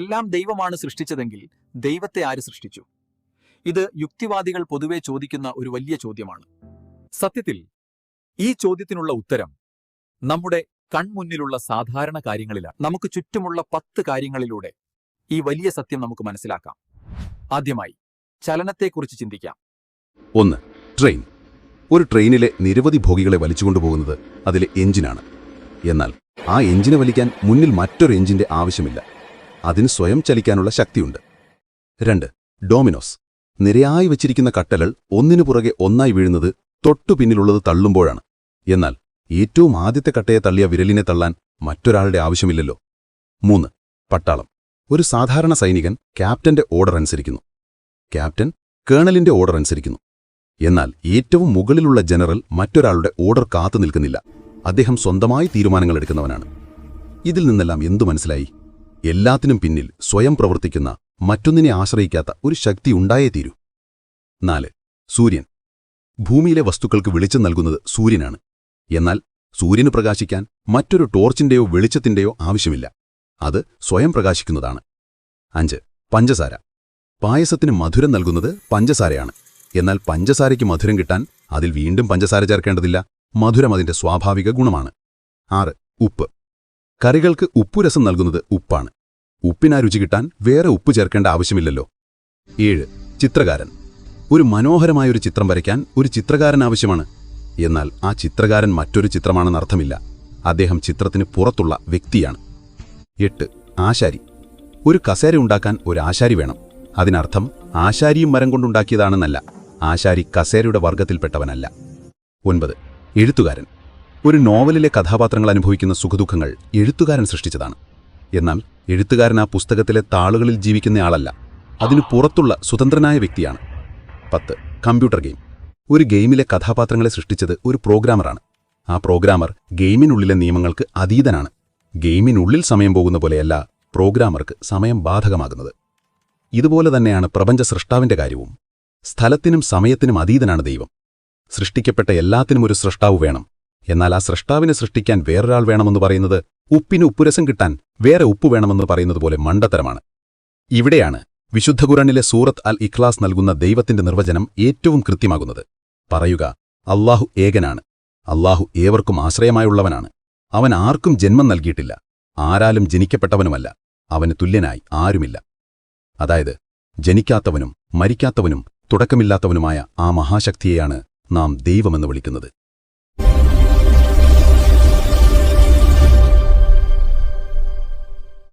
എല്ലാം ദൈവമാണ് സൃഷ്ടിച്ചതെങ്കിൽ ദൈവത്തെ ആര് സൃഷ്ടിച്ചു? ഇത് യുക്തിവാദികൾ പൊതുവെ ചോദിക്കുന്ന ഒരു വലിയ ചോദ്യമാണ്. സത്യത്തിൽ ഈ ചോദ്യത്തിനുള്ള ഉത്തരം നമ്മുടെ കൺമുന്നിലുള്ള സാധാരണ കാര്യങ്ങളിലാണ്. നമുക്ക് ചുറ്റുമുള്ള പത്ത് കാര്യങ്ങളിലൂടെ ഈ വലിയ സത്യം നമുക്ക് മനസ്സിലാക്കാം. ആദ്യമായി ചലനത്തെക്കുറിച്ച് ചിന്തിക്കാം. ഒന്ന് ട്രെയിൻ. ഒരു ട്രെയിനിലെ നിരവധി ഭോഗികളെ വലിച്ചുകൊണ്ടുപോകുന്നത് അതിലെ എഞ്ചിനാണ്. എന്നാൽ ആ എഞ്ചിനെ വലിക്കാൻ മുന്നിൽ മറ്റൊരു എഞ്ചിന്റെ ആവശ്യമില്ല. അതിന് സ്വയം ചലിക്കാനുള്ള ശക്തിയുണ്ട്. രണ്ട് ഡോമിനോസ്. നിരയായി വച്ചിരിക്കുന്ന കട്ടലുകൾ ഒന്നിനു പുറകെ ഒന്നായി വീഴുന്നത് തൊട്ടു പിന്നിലുള്ളത് തള്ളുമ്പോഴാണ്. എന്നാൽ ഏറ്റവും ആദ്യത്തെ കട്ടയെ തള്ളിയ വിരലിനെ തള്ളാൻ മറ്റൊരാളുടെ ആവശ്യമില്ലല്ലോ. മൂന്ന് പട്ടാളം. ഒരു സാധാരണ സൈനികൻ ക്യാപ്റ്റന്റെ ഓർഡർ അനുസരിക്കുന്നു. ക്യാപ്റ്റൻ കേണലിന്റെ ഓർഡർ അനുസരിക്കുന്നു. എന്നാൽ ഏറ്റവും മുകളിലുള്ള ജനറൽ മറ്റൊരാളുടെ ഓർഡർ കാത്തു നിൽക്കുന്നില്ല. അദ്ദേഹം സ്വന്തമായി തീരുമാനങ്ങൾ എടുക്കുന്നവനാണ്. ഇതിൽ നിന്നെല്ലാം എന്തു മനസ്സിലായി? എല്ലാത്തിനും പിന്നിൽ സ്വയം പ്രവർത്തിക്കുന്ന മറ്റൊന്നിനെ ആശ്രയിക്കാത്ത ഒരു ശക്തി ഉണ്ടായേ തീരൂ. നാല്. സൂര്യൻ. ഭൂമിയിലെ വസ്തുക്കൾക്ക് വെളിച്ചം നൽകുന്നത് സൂര്യനാണ്. എന്നാൽ സൂര്യന് പ്രകാശിക്കാൻ മറ്റൊരു ടോർച്ചിന്റെയോ വെളിച്ചത്തിന്റെയോ ആവശ്യമില്ല. അത് സ്വയം പ്രകാശിക്കുന്നതാണ്. അഞ്ച്. പഞ്ചസാര. പായസത്തിന് മധുരം നൽകുന്നത് പഞ്ചസാരയാണ്. എന്നാൽ പഞ്ചസാരയ്ക്ക് മധുരം കിട്ടാൻ അതിൽ വീണ്ടും പഞ്ചസാര ചേർക്കേണ്ടതില്ല. മധുരം അതിന്റെ സ്വാഭാവിക ഗുണമാണ്. ആറ്. ഉപ്പ്. കറികൾക്ക് ഉപ്പുരസം നൽകുന്നത് ഉപ്പാണ്. ഉപ്പിനാ രുചി കിട്ടാൻ വേറെ ഉപ്പ് ചേർക്കേണ്ട ആവശ്യമില്ലല്ലോ. ഏഴ് ചിത്രകാരൻ. ഒരു മനോഹരമായ ഒരു ചിത്രം വരയ്ക്കാൻ ഒരു ചിത്രകാരൻ ആവശ്യമാണ്. എന്നാൽ ആ ചിത്രകാരൻ മറ്റൊരു ചിത്രമാണെന്നർത്ഥമില്ല അദ്ദേഹം ചിത്രത്തിന് പുറത്തുള്ള വ്യക്തിയാണ്. എട്ട് ആശാരി. ഒരു കസേര ഉണ്ടാക്കാൻ ഒരു ആശാരി വേണം. അതിനർത്ഥം ആശാരിയും മരം കൊണ്ടുണ്ടാക്കിയതാണെന്നല്ല. ആശാരി കസേരയുടെ വർഗത്തിൽപ്പെട്ടവനല്ല ഒൻപത് എഴുത്തുകാരൻ. ഒരു നോവലിലെ കഥാപാത്രങ്ങൾ അനുഭവിക്കുന്ന സുഖദുഃഖങ്ങൾ എഴുത്തുകാരൻ സൃഷ്ടിച്ചതാണ്. എന്നാൽ എഴുത്തുകാരൻ ആ പുസ്തകത്തിലെ താളുകളിൽ ജീവിക്കുന്നയാളല്ല അതിനു പുറത്തുള്ള സ്വതന്ത്രനായ വ്യക്തിയാണ്. പത്ത് കമ്പ്യൂട്ടർ ഗെയിം. ഒരു ഗെയിമിലെ കഥാപാത്രങ്ങളെ സൃഷ്ടിച്ചത് ഒരു പ്രോഗ്രാമറാണ്. ആ പ്രോഗ്രാമർ ഗെയിമിനുള്ളിലെ നിയമങ്ങൾക്ക് അതീതനാണ്. ഗെയിമിനുള്ളിൽ സമയം പോകുന്ന പോലെയല്ല പ്രോഗ്രാമർക്ക് സമയം ബാധകമാകുന്നത്. ഇതുപോലെ തന്നെയാണ് പ്രപഞ്ച സൃഷ്ടാവിന്റെ കാര്യവും. സ്ഥലത്തിനും സമയത്തിനും അതീതനാണ് ദൈവം. സൃഷ്ടിക്കപ്പെട്ട എല്ലാത്തിനും ഒരു സൃഷ്ടാവ് വേണം. എന്നാൽ ആ സൃഷ്ടാവിനെ സൃഷ്ടിക്കാൻ വേറൊരാൾ വേണമെന്ന് പറയുന്നത് ഉപ്പിന് ഉപ്പുരസം കിട്ടാൻ വേറെ ഉപ്പ് വേണമെന്ന് പറയുന്നത് പോലെ മണ്ടത്തരമാണ്. ഇവിടെയാണ് വിശുദ്ധ ഖുറാനിലെ സൂറത്ത് അൽ ഇഖ്ലാസ് നൽകുന്ന ദൈവത്തിന്റെ നിർവചനം ഏറ്റവും കൃത്യമാകുന്നത്. പറയുക അള്ളാഹു ഏകനാണ്. അള്ളാഹു ഏവർക്കും ആശ്രയമായുള്ളവനാണ്. അവൻ ആർക്കും ജന്മം നൽകിയിട്ടില്ല. ആരാലും ജനിക്കപ്പെട്ടവനുമല്ല. അവന് തുല്യനായി ആരുമില്ല. അതായത് ജനിക്കാത്തവനും മരിക്കാത്തവനും തുടക്കമില്ലാത്തവനുമായ ആ മഹാശക്തിയെയാണ് നാം ദൈവമെന്ന് വിളിക്കുന്നത്.